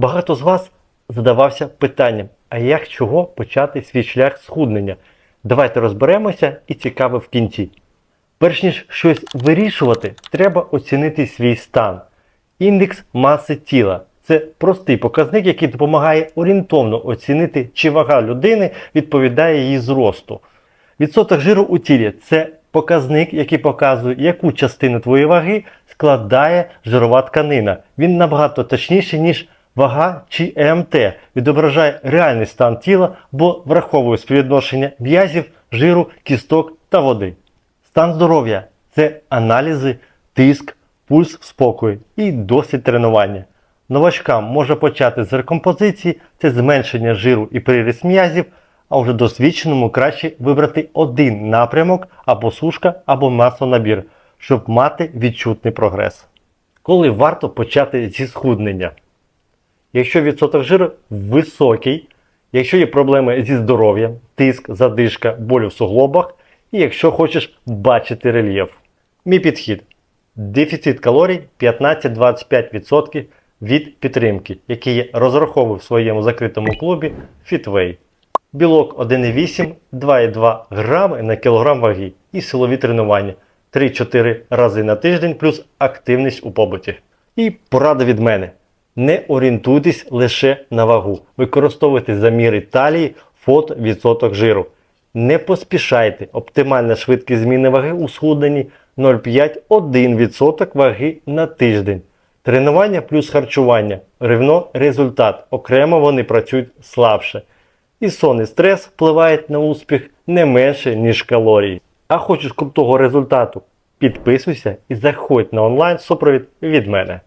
Багато з вас задавався питанням, а як чого почати свій шлях схуднення? Давайте розберемося і цікаве в кінці. Перш ніж щось вирішувати, треба оцінити свій стан. Індекс маси тіла це простий показник, який допомагає орієнтовно оцінити, чи вага людини відповідає її зросту. Відсоток жиру у тілі це показник, який показує, яку частину твоєї ваги складає жирова тканина. Він набагато точніший, ніж вага чи ЕМТ, відображає реальний стан тіла, бо враховує співвідношення м'язів, жиру, кісток та води. Стан здоров'я це аналізи, тиск, пульс в спокої і досвід тренування. Новачкам може почати з рекомпозиції, це зменшення жиру і приріст м'язів, а вже досвідченому краще вибрати один напрямок або сушка, або маслонабір, щоб мати відчутний прогрес. Коли варто почати зі схуднення? Якщо відсоток жиру високий, якщо є проблеми зі здоров'ям, тиск, задишка, болі в суглобах, і якщо хочеш бачити рельєф. Мій підхід. Дефіцит калорій 15-25% від підтримки, який я розраховую в своєму закритому клубі Fitway. Білок 1,8-2,2 грами на кілограм ваги і силові тренування 3-4 рази на тиждень плюс активність у побуті. І порада від мене. Не орієнтуйтесь лише на вагу. Використовуйте заміри талії, фото, відсоток жиру. Не поспішайте. Оптимальна швидкість зміни ваги у схудненні 0,5-1% ваги на тиждень. Тренування плюс харчування. Рівно результат. Окремо вони працюють слабше. І сон і стрес впливають на успіх не менше, ніж калорії. А хочеш крутого результату? Підписуйся і заходь на онлайн супровід від мене.